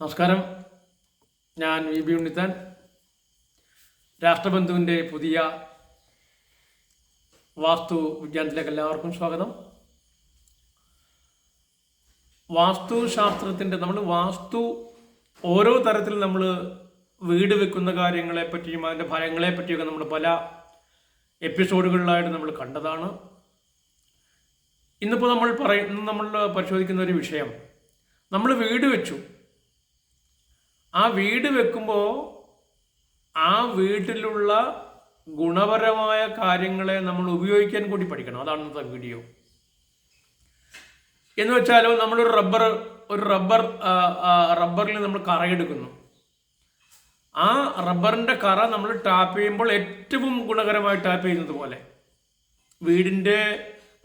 നമസ്കാരം. ഞാൻ V B Unnithan. രാഷ്ട്രബന്ധുവിന്റെ പുതിയ വാസ്തു വിജ്ഞാനത്തിലേക്ക് എല്ലാവർക്കും സ്വാഗതം. വാസ്തുശാസ്ത്രത്തിന്റെ നമ്മൾ വാസ്തു ഓരോ തരത്തിൽ നമ്മൾ വീട് വെക്കുന്ന കാര്യങ്ങളെ പറ്റിയും അതിന്റെ ഫലങ്ങളെ പറ്റിയൊക്കെ നമ്മൾ പല എപ്പിസോഡുകളിലായിട്ട് നമ്മൾ കണ്ടതാണ്. ഇന്നിപ്പോൾ നമ്മൾ പറയുന്ന നമ്മൾ പരിശോധിക്കുന്ന ഒരു വിഷയം. നമ്മൾ വീട് വെച്ചു. ആ വീട് വെക്കുമ്പോൾ ആ വീട്ടിലുള്ള ഗുണപരമായ കാര്യങ്ങളെ നമ്മൾ ഉപയോഗിക്കാൻ കൂടി പഠിക്കണം. അതാണ് ഇന്നത്തെ വീഡിയോ എന്ന് വെച്ചാലോ നമ്മളൊരു റബ്ബർ ഒരു റബ്ബർ റബ്ബറിൽ നമ്മൾ കറയെടുക്കുന്നു ആ റബ്ബറിന്റെ കറ നമ്മൾ ടാപ്പ് ചെയ്യുമ്പോൾ ഏറ്റവും ഗുണകരമായി ടാപ്പ് ചെയ്യുന്നത് പോലെ വീടിന്റെ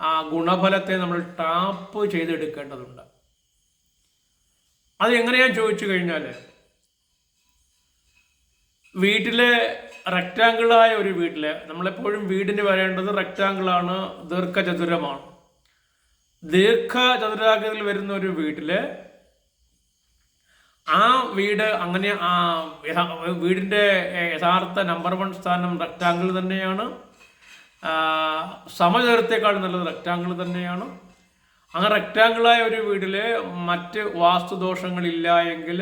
ആ ഗുണഫലത്തെ നമ്മൾ ടാപ്പ് ചെയ്തെടുക്കേണ്ടതുണ്ട്. അത് എങ്ങനെയാ ചോദിച്ചു കഴിഞ്ഞാൽ വീട്ടിലെ റെക്റ്റാങ്കിളായ ഒരു വീട്ടിൽ നമ്മളെപ്പോഴും വീടിന് വരേണ്ടത് റെക്റ്റാങ്കിളാണ് ദീർഘചതുരമാണ്. ദീർഘചതുരാകൃതിയിൽ വരുന്ന ഒരു വീട്ടിൽ ആ വീട് അങ്ങനെ ആ വീടിന്റെ യഥാർത്ഥ നമ്പർ വൺ സ്ഥാനം റെക്റ്റാങ്കിൾ തന്നെയാണ്. സമചതുരത്തെക്കാൾ നല്ലത് റെക്റ്റാങ്കിൾ തന്നെയാണ്. അങ്ങനെ റെക്റ്റാങ്കിളായ ഒരു വീട്ടിൽ മറ്റ് വാസ്തുദോഷങ്ങളില്ല എങ്കിൽ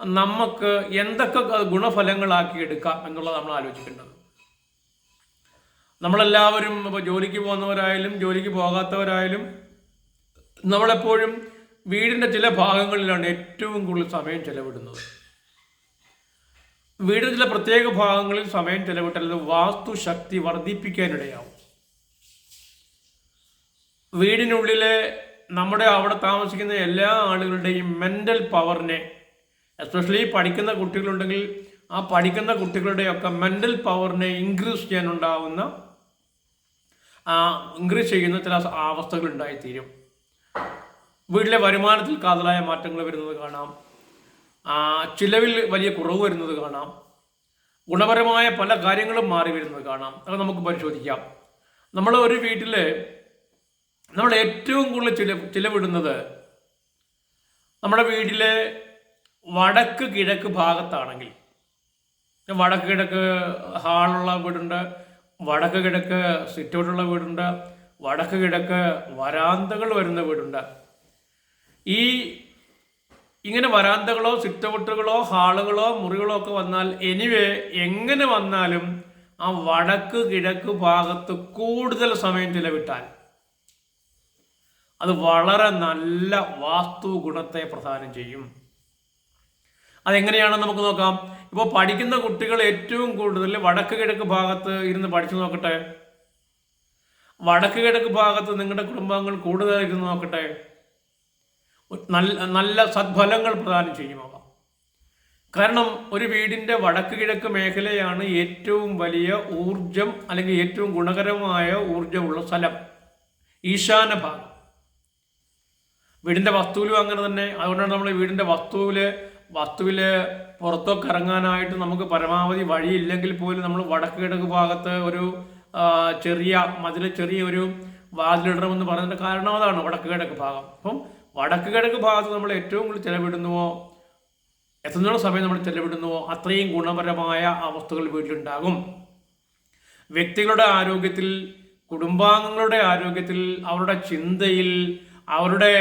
നമുക്ക് എന്തൊക്കെ ഗുണഫലങ്ങളാക്കി എടുക്കാം എന്നുള്ളത് നമ്മൾ ആലോചിക്കേണ്ടത്. നമ്മളെല്ലാവരും ഇപ്പോൾ ജോലിക്ക് പോകുന്നവരായാലും ജോലിക്ക് പോകാത്തവരായാലും നമ്മളെപ്പോഴും വീടിന്റെ ചില ഭാഗങ്ങളിലാണ് ഏറ്റവും കൂടുതൽ സമയം ചെലവിടുന്നത്. വീടിന്റെ ചില പ്രത്യേക ഭാഗങ്ങളിൽ സമയം ചെലവിട്ടാൽ വാസ്തു വാസ്തുശക്തി വർദ്ധിപ്പിക്കാനിടയാവും. വീടിനുള്ളിലെ നമ്മുടെ അവിടെ താമസിക്കുന്ന എല്ലാ ആളുകളുടെയും മെന്റൽ പവറിനെ എസ്പെഷ്യലി പഠിക്കുന്ന കുട്ടികളുണ്ടെങ്കിൽ ആ പഠിക്കുന്ന കുട്ടികളുടെയൊക്കെ മെന്റൽ പവറിനെ ഇൻക്രീസ് ചെയ്യാനുണ്ടാവുന്ന ഇൻക്രീസ് ചെയ്യുന്ന ചില അവസ്ഥകൾ ഉണ്ടായിത്തീരും വീട്ടിലെ വരുമാനത്തിൽ കാതലായ മാറ്റങ്ങൾ വരുന്നത് കാണാം. ചിലവിൽ വലിയ കുറവ് വരുന്നത് കാണാം. ഗുണപരമായ പല കാര്യങ്ങളും മാറി വരുന്നത് കാണാം. അത് നമുക്ക് പരിശോധിക്കാം. നമ്മൾ ഒരു വീട്ടിൽ നമ്മൾ ഏറ്റവും കൂടുതൽ ചില ചിലവിടുന്നത് നമ്മുടെ വീട്ടിലെ വടക്ക് കിഴക്ക് ഭാഗത്താണെങ്കിൽ. വടക്ക് കിഴക്ക് ഹാളുള്ള വീടുണ്ട് വടക്ക് കിഴക്ക് സിറ്റൗട്ടുള്ള വീടുണ്ട് വടക്ക് കിഴക്ക് വരാന്തകൾ വരുന്ന വീടുണ്ട്. ഈ ഇങ്ങനെ വരാന്തകളോ സിറ്റൗട്ടുകളോ ഹാളുകളോ മുറികളോ ഒക്കെ വന്നാൽ എനിവേ എങ്ങനെ വന്നാലും ആ വടക്ക് കിഴക്ക് ഭാഗത്ത് കൂടുതൽ സമയം ചിലവിട്ടാൽ അത് വളരെ നല്ല വാസ്തു ഗുണത്തെ പ്രദാനം ചെയ്യും. അതെങ്ങനെയാണെന്ന് നമുക്ക് നോക്കാം. ഇപ്പോൾ പഠിക്കുന്ന കുട്ടികൾ ഏറ്റവും കൂടുതൽ വടക്ക് കിഴക്ക് ഭാഗത്ത് ഇരുന്ന് പഠിച്ചു നോക്കട്ടെ. വടക്ക് കിഴക്ക് ഭാഗത്ത് നിങ്ങളുടെ കുടുംബാംഗങ്ങൾ കൂടുതൽ ഇരുന്ന് നോക്കട്ടെ. നല്ല നല്ല സദ്ഫലങ്ങൾ പ്രദാനം ചെയ്യും അവ. കാരണം ഒരു വീടിന്റെ വടക്ക് കിഴക്ക് മേഖലയാണ് ഏറ്റവും വലിയ ഊർജം അല്ലെങ്കിൽ ഏറ്റവും ഗുണകരമായ ഊർജമുള്ള സ്ഥലം. ഈശാന ഭാഗം. വീടിന്റെ വസ്തുവിലും അങ്ങനെ തന്നെ. അതുകൊണ്ടാണ് നമ്മൾ വീടിന്റെ വസ്തുവിൽ വസ്തുവിൽ പുറത്തൊക്കെ ഇറങ്ങാനായിട്ട് നമുക്ക് പരമാവധി വഴിയില്ലെങ്കിൽ പോലും നമ്മൾ വടക്ക് കിഴക്ക് ഭാഗത്ത് ഒരു ചെറിയ മതിൽ ചെറിയ ഒരു വാതിലിടണമെന്ന് പറഞ്ഞതിന്റെ കാരണം അതാണ് വടക്ക് കിഴക്ക് ഭാഗം. അപ്പം വടക്ക് കിഴക്ക് ഭാഗത്ത് നമ്മൾ ഏറ്റവും കൂടുതൽ ചിലവിടുന്നുവോ? എത്രത്തോളം സമയം നമ്മൾ ചെലവിടുന്നുവോ? അത്രയും ഗുണപരമായ അവസ്ഥകൾ വീട്ടിലുണ്ടാകും. വ്യക്തികളുടെ ആരോഗ്യത്തിൽ കുടുംബാംഗങ്ങളുടെ ആരോഗ്യത്തിൽ അവരുടെ ചിന്തയിൽ അവരുടെ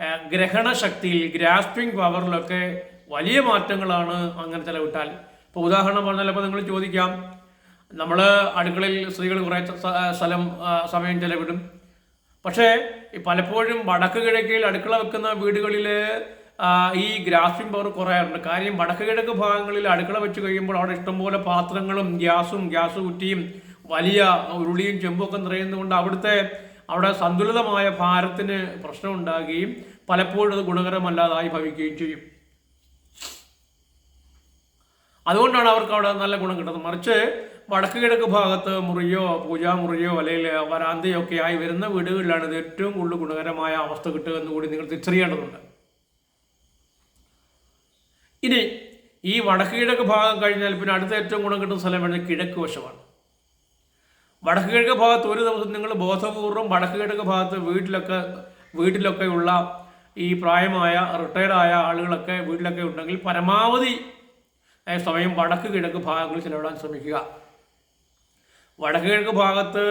ഗ്രഹണ ഗ്രഹണശക്തിയിൽ ഗ്രാസ്പിംഗ് പവറിലൊക്കെ വലിയ മാറ്റങ്ങളാണ് അങ്ങനെ ചെലവിട്ടാൽ. ഇപ്പോൾ ഉദാഹരണം പറഞ്ഞാൽ ഇപ്പോൾ നിങ്ങൾ ചോദിക്കാം. നമ്മൾ അടുക്കളയിൽ സ്ത്രീകൾ കുറേ സ്ഥലം സമയം ചെലവിടും. പക്ഷേ പലപ്പോഴും വടക്ക് കിഴക്കിൽ അടുക്കള വെക്കുന്ന വീടുകളിൽ ഈ ഗ്രാസിംഗ് പവർ കുറയാറുണ്ട്. കാര്യം വടക്ക് കിഴക്ക് ഭാഗങ്ങളിൽ അടുക്കള വെച്ച് കഴിയുമ്പോൾ അവിടെ ഇഷ്ടംപോലെ പാത്രങ്ങളും ഗ്യാസും ഗ്യാസ് കുറ്റിയും വലിയ ഉരുളിയും ചെമ്പൊക്കെ നിറയുന്നതുകൊണ്ട് അവിടുത്തെ അവിടെ സന്തുലിതമായ ഭാരത്തിന് പ്രശ്നം ഉണ്ടാകുകയും പലപ്പോഴും അത് ഗുണകരമല്ലാതായി ഭവിക്കുകയും ചെയ്യും. അതുകൊണ്ടാണ് അവർക്ക് അവിടെ നല്ല ഗുണം കിട്ടുന്നത്. മറിച്ച് വടക്ക് കിഴക്ക് ഭാഗത്ത് മുറിയോ പൂജാമുറിയോ അല്ലെങ്കിൽ വരാന്തയോ ഒക്കെ ആയി വരുന്ന വീടുകളിലാണ് ഇത് ഏറ്റവും കൂടുതൽ ഗുണകരമായ അവസ്ഥ കിട്ടുക എന്ന് കൂടി നിങ്ങൾ തിരിച്ചറിയേണ്ടതുണ്ട്. ഇനി ഈ വടക്ക് കിഴക്ക് ഭാഗം കഴിഞ്ഞാൽ പിന്നെ അടുത്ത ഏറ്റവും ഗുണം കിട്ടുന്ന സ്ഥലം വേണ്ടത് കിഴക്ക് വശമാണ്. വടക്ക് കിഴക്ക് ഭാഗത്ത് ഒരു ദിവസം നിങ്ങൾ ബോധപൂർവം വടക്ക് കിഴക്ക് ഭാഗത്ത് വീട്ടിലൊക്കെ വീട്ടിലൊക്കെ ഉള്ള ഈ പ്രായമായ റിട്ടയർഡായ ആളുകളൊക്കെ വീട്ടിലൊക്കെ ഉണ്ടെങ്കിൽ പരമാവധി സമയം വടക്ക് കിഴക്ക് ഭാഗങ്ങളിൽ ചെലവിടാൻ ശ്രമിക്കുക. വടക്ക് കിഴക്ക് ഭാഗത്ത്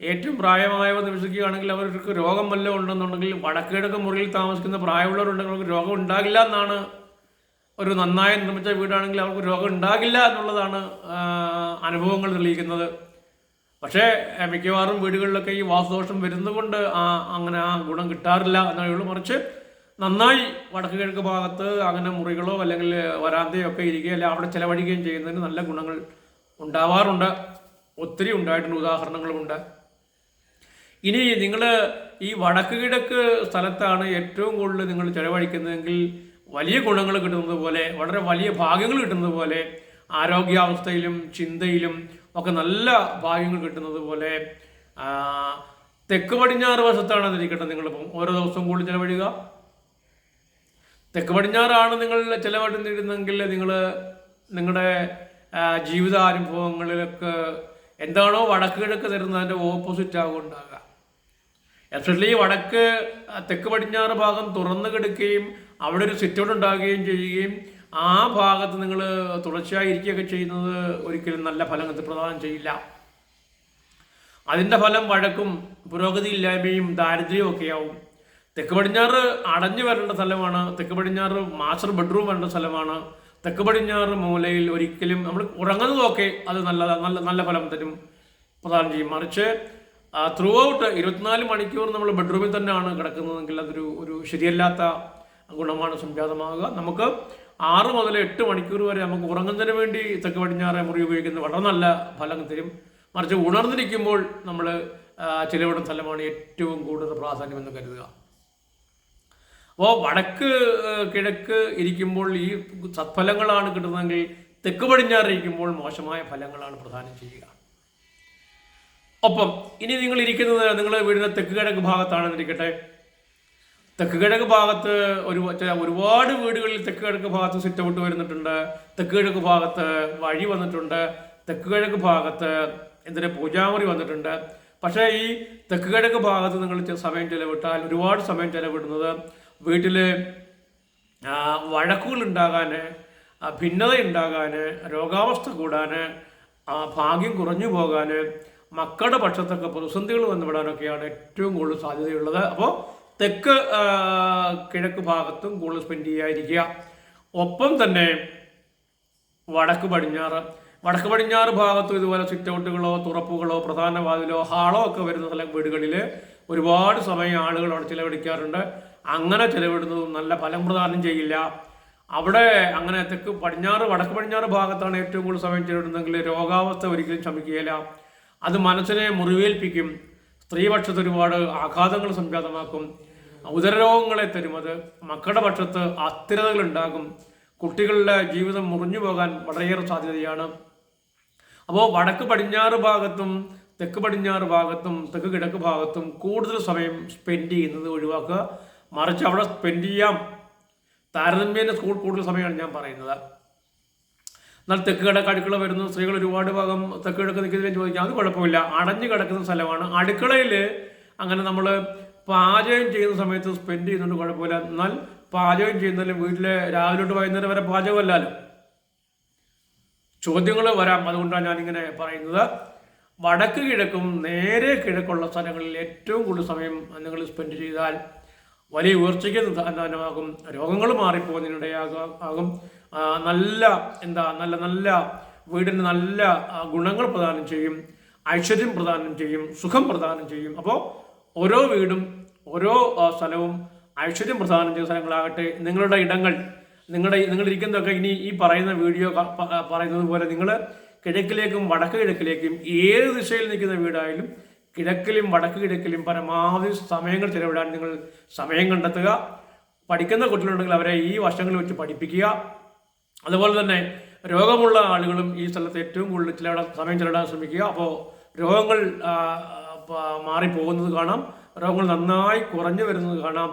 ഏറ്റവും പ്രായമായവർ നിവസിക്കുകയാണെങ്കിൽ അവർക്ക് രോഗം വല്ലതും ഉണ്ടെന്നുണ്ടെങ്കിൽ വടക്ക് കിഴക്ക് മുറിയിൽ താമസിക്കുന്ന പ്രായമുള്ളവരുണ്ടെങ്കിൽ അവർക്ക് രോഗം ഉണ്ടാകില്ല എന്നാണ് ഒരു നന്നായി നിർമ്മിച്ച വീടാണെങ്കിൽ അവർക്ക് രോഗം ഉണ്ടാകില്ല എന്നുള്ളതാണ് അനുഭവങ്ങൾ തെളിയിക്കുന്നത്. പക്ഷേ മിക്കവാറും വീടുകളിലൊക്കെ ഈ വാസുദോഷം വരുന്നതുകൊണ്ട് ആ അങ്ങനെ ആ ഗുണം കിട്ടാറില്ല എന്നേ ഉള്ളൂ മറിച്ച് നന്നായി വടക്ക് കിഴക്ക് ഭാഗത്ത് അങ്ങനെ മുറികളോ അല്ലെങ്കിൽ വരാന്തയോ ഒക്കെ ഇരിക്കുകയോ അല്ലെങ്കിൽ അവിടെ ചിലവഴിക്കുകയും ചെയ്യുന്നതിന് നല്ല ഗുണങ്ങൾ ഉണ്ടാവാറുണ്ട്. ഒത്തിരി ഉണ്ടായിട്ടുണ്ട് ഉദാഹരണങ്ങളുമുണ്ട്. ഇനി നിങ്ങൾ ഈ വടക്ക് കിഴക്ക് സ്ഥലത്താണ് ഏറ്റവും കൂടുതൽ നിങ്ങൾ ചിലവഴിക്കുന്നതെങ്കിൽ വലിയ ഗുണങ്ങൾ കിട്ടുന്നത് പോലെ വളരെ വലിയ ഭാഗ്യങ്ങൾ കിട്ടുന്നത് പോലെ ആരോഗ്യാവസ്ഥയിലും ചിന്തയിലും ഒക്കെ നല്ല ഭാഗ്യങ്ങൾ കിട്ടുന്നത് പോലെ തെക്ക് പടിഞ്ഞാറ് വശത്താണ് അതിരിക്കട്ടെ നിങ്ങളിപ്പം. ഓരോ ദിവസവും കൂടുതൽ ചിലവഴിക്കുക. തെക്ക് പടിഞ്ഞാറാണ് നിങ്ങൾ ചിലവഴിച്ചിരുന്നെങ്കിൽ നിങ്ങൾ നിങ്ങളുടെ ജീവിതാനുഭവങ്ങളിലൊക്കെ എന്താണോ വടക്ക് കിഴക്ക് തരുന്നതിന്റെ ഓപ്പോസിറ്റ് ആകും ഉണ്ടാകുക എസ്പെഷ്യലി വടക്ക് തെക്ക് പടിഞ്ഞാറ് ഭാഗം തുറന്നു കിടക്കുകയും അവിടെ ഒരു സിറ്റൗട്ട് ഉണ്ടാകുകയും ചെയ്യുകയും ആ ഭാഗത്ത് നിങ്ങൾ തുടർച്ചയായി ഇരിക്കുകയൊക്കെ ചെയ്യുന്നത് ഒരിക്കലും നല്ല ഫലം പ്രദാനം ചെയ്യില്ല. അതിന്റെ ഫലം വഴക്കും പുരോഗതിയില്ലായ്മയും ദാരിദ്ര്യവും ഒക്കെയാവും. തെക്ക് പടിഞ്ഞാറ് അടഞ്ഞു വരേണ്ട സ്ഥലമാണ്. തെക്ക് പടിഞ്ഞാറ് മാസ്റ്റർ ബെഡ്റൂം വരേണ്ട സ്ഥലമാണ്. തെക്ക് പടിഞ്ഞാറ് മൂലയിൽ ഒരിക്കലും നമ്മൾ ഉറങ്ങുന്നതൊക്കെ അത് നല്ല നല്ല നല്ല ഫലം തരും. പ്രദാനം ചെയ്യും. മറിച്ച് ത്രൂ ഔട്ട് ഇരുപത്തിനാല് മണിക്കൂർ നമ്മൾ ബെഡ്റൂമിൽ തന്നെയാണ് കിടക്കുന്നതെങ്കിൽ അതൊരു ഒരു ശരിയല്ലാത്ത ഗുണമാണ് സംജാതമാകുക. നമുക്ക് ആറ് മുതൽ എട്ട് മണിക്കൂർ വരെ നമുക്ക് ഉറങ്ങുന്നതിന് വേണ്ടി തെക്ക് പടിഞ്ഞാറ് മുറി ഉപയോഗിക്കുന്നത് വളരെ നല്ല ഫലം തരും. മറിച്ച് ഉണർന്നിരിക്കുമ്പോൾ നമ്മൾ ചിലവിടുന്ന സ്ഥലമാണ് ഏറ്റവും കൂടുതൽ പ്രാധാന്യം എന്ന് കരുതുക. അപ്പോൾ വടക്ക് കിഴക്ക് ഇരിക്കുമ്പോൾ ഈ സത്ഫലങ്ങളാണ് കിട്ടുന്നതെങ്കിൽ തെക്ക് പടിഞ്ഞാറിരിക്കുമ്പോൾ മോശമായ ഫലങ്ങളാണ് പ്രദാനം ചെയ്യുക. ഒപ്പം ഇനി നിങ്ങൾ ഇരിക്കുന്നത് നിങ്ങളുടെ വീടിന്റെ തെക്ക് കിഴക്ക് ഭാഗത്താണെന്നിരിക്കട്ടെ തെക്ക് കിഴക്ക് ഭാഗത്ത് ഒരു ഒരുപാട് വീടുകളിൽ തെക്ക് കിഴക്ക് ഭാഗത്ത് സിറ്റ് ഔട്ട് വരുന്നിട്ടുണ്ട്. തെക്ക് കിഴക്ക് ഭാഗത്ത് വഴി വന്നിട്ടുണ്ട്. തെക്ക് കിഴക്ക് ഭാഗത്ത് എന്തിനാ പൂജാമുറി വന്നിട്ടുണ്ട്. പക്ഷേ ഈ തെക്ക് കിഴക്ക് ഭാഗത്ത് നിങ്ങൾ സമയം ചെലവിട്ടാൽ ഒരുപാട് സമയം ചെലവിടുന്നത് വീട്ടിൽ വഴക്കുകൾ ഉണ്ടാകാൻ ഭിന്നത ഉണ്ടാകാൻ രോഗാവസ്ഥ കൂടാൻ ഭാഗ്യം കുറഞ്ഞു പോകാൻ മക്കളുടെ പക്ഷത്തൊക്കെ പ്രതിസന്ധികൾ വന്നുവിടാനൊക്കെയാണ് ഏറ്റവും കൂടുതൽ സാധ്യതയുള്ളത്. അപ്പോൾ തെക്ക് കിഴക്ക് ഭാഗത്തും കൂടുതൽ സ്പെൻഡ് ചെയ്യാതിരിക്കുക. ഒപ്പം തന്നെ വടക്ക് പടിഞ്ഞാറ് വടക്ക് പടിഞ്ഞാറ് ഭാഗത്തും ഇതുപോലെ സിറ്റ് ഔട്ടുകളോ തുറപ്പുകളോ പ്രധാന വാതിലോ ഹാളോ ഒക്കെ വരുന്ന സ്ഥലം വീടുകളിൽ ഒരുപാട് സമയം ആളുകൾ അവിടെ ചിലവഴിക്കാറുണ്ട്. അങ്ങനെ ചെലവിടുന്നു നല്ല ഫലം പ്രദാനം ചെയ്യില്ല. അവിടെ അങ്ങനെ തെക്ക് പടിഞ്ഞാറ് വടക്ക് പടിഞ്ഞാറ് ഭാഗത്താണ് ഏറ്റവും കൂടുതൽ സമയം ചെലവിടുന്നതെങ്കിൽ രോഗാവസ്ഥ ഒരിക്കലും ശമിക്കുകയില്ല. അത് മനസ്സിനെ മുറിവേൽപ്പിക്കും. സ്ത്രീപക്ഷത്ത് ഒരുപാട് ആഘാതങ്ങൾ സംജാതമാക്കും. ഉദരരോഗങ്ങളെ തരും. അത് മക്കളുടെ പക്ഷത്ത് അസ്ഥിരതകൾ ഉണ്ടാകും. കുട്ടികളുടെ ജീവിതം മുറിഞ്ഞു പോകാൻ വളരെയേറെ സാധ്യതയാണ്. അപ്പോൾ വടക്ക് പടിഞ്ഞാറ് ഭാഗത്തും തെക്ക് പടിഞ്ഞാറ് ഭാഗത്തും തെക്ക് കിഴക്ക് ഭാഗത്തും കൂടുതൽ സമയം സ്പെൻഡ് ചെയ്യുന്നത് ഒഴിവാക്കുക. മറിച്ച് അവിടെ സ്പെൻഡ് ചെയ്യാം. താരതമ്യേന സ്കൂൾ കൂടുതൽ സമയമാണ് ഞാൻ പറയുന്നത്. എന്നാൽ തെക്ക് കിഴക്ക് അടുക്കള വരുന്നു. സ്ത്രീകൾ ഒരുപാട് ഭാഗം തെക്ക് കിഴക്ക് നിൽക്കുന്നതിന് ചോദിക്കാം അത് കുഴപ്പമില്ല. അടഞ്ഞു കിടക്കുന്ന സ്ഥലമാണ്. അടുക്കളയിൽ അങ്ങനെ നമ്മൾ പാചകം ചെയ്യുന്ന സമയത്ത് സ്പെൻഡ് ചെയ്യുന്നുണ്ട് കുഴപ്പമില്ല. എന്നാൽ പാചകം ചെയ്യുന്നതിൽ വീട്ടിലെ രാവിലെ തൊട്ട് വൈകുന്നേരം വരെ പാചകമല്ലല്ലോ ചോദ്യങ്ങൾ വരാം. അതുകൊണ്ടാണ് ഞാനിങ്ങനെ പറയുന്നത്. വടക്ക് കിഴക്കും നേരെ കിഴക്കുള്ള സ്ഥലങ്ങളിൽ ഏറ്റവും കൂടുതൽ സമയം നിങ്ങൾ സ്പെൻഡ് ചെയ്താൽ വലിയ ഉയർച്ചയ്ക്ക് സന്നാഹമാകും രോഗങ്ങൾ മാറിപ്പോകുന്നതിനിടയാകും ആകും. നല്ല എന്താ നല്ല നല്ല വീടിന് നല്ല ഗുണങ്ങൾ പ്രദാനം ചെയ്യും ഐശ്വര്യം പ്രദാനം ചെയ്യും സുഖം പ്രദാനം ചെയ്യും. അപ്പോൾ ഓരോ വീടും ഓരോ സ്ഥലവും ഐശ്വര്യം പ്രദാനം ചെയ്യുന്ന സ്ഥലങ്ങളാകട്ടെ നിങ്ങളുടെ ഇടങ്ങൾ നിങ്ങളുടെ നിങ്ങളിരിക്കുന്നതൊക്കെ ഇനി ഈ പറയുന്ന വീഡിയോ പറയുന്നത് പോലെ നിങ്ങൾ കിഴക്കിലേക്കും വടക്ക് കിഴക്കിലേക്കും ഏത് ദിശയിൽ നിൽക്കുന്ന വീടായാലും കിഴക്കിലും വടക്ക് കിഴക്കിലും പരമാവധി സമയങ്ങൾ ചിലവിടാൻ നിങ്ങൾ സമയം കണ്ടെത്തുക. പഠിക്കുന്ന കുട്ടികളുണ്ടെങ്കിൽ അവരെ ഈ വശങ്ങളിൽ വെച്ച് പഠിപ്പിക്കുക. അതുപോലെ തന്നെ രോഗമുള്ള ആളുകളും ഈ സ്ഥലത്ത് ഏറ്റവും കൂടുതൽ ചിലവിടാൻ സമയം ചിലവിടാൻ ശ്രമിക്കുക. അപ്പോൾ രോഗങ്ങൾ മാറിപ്പോകുന്നത് കാണാം. രോഗങ്ങൾ നന്നായി കുറഞ്ഞു വരുന്നത് കാണാം.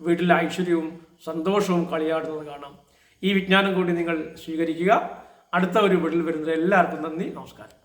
വീട്ടിലെ ഐശ്വര്യവും സന്തോഷവും കളിയാടുന്നത് കാണാം. ഈ വിജ്ഞാനം കൂടി നിങ്ങൾ സ്വീകരിക്കുക. അടുത്ത ഒരു വീട്ടിൽ വരുന്നത് എല്ലാവർക്കും നന്ദി നമസ്കാരം.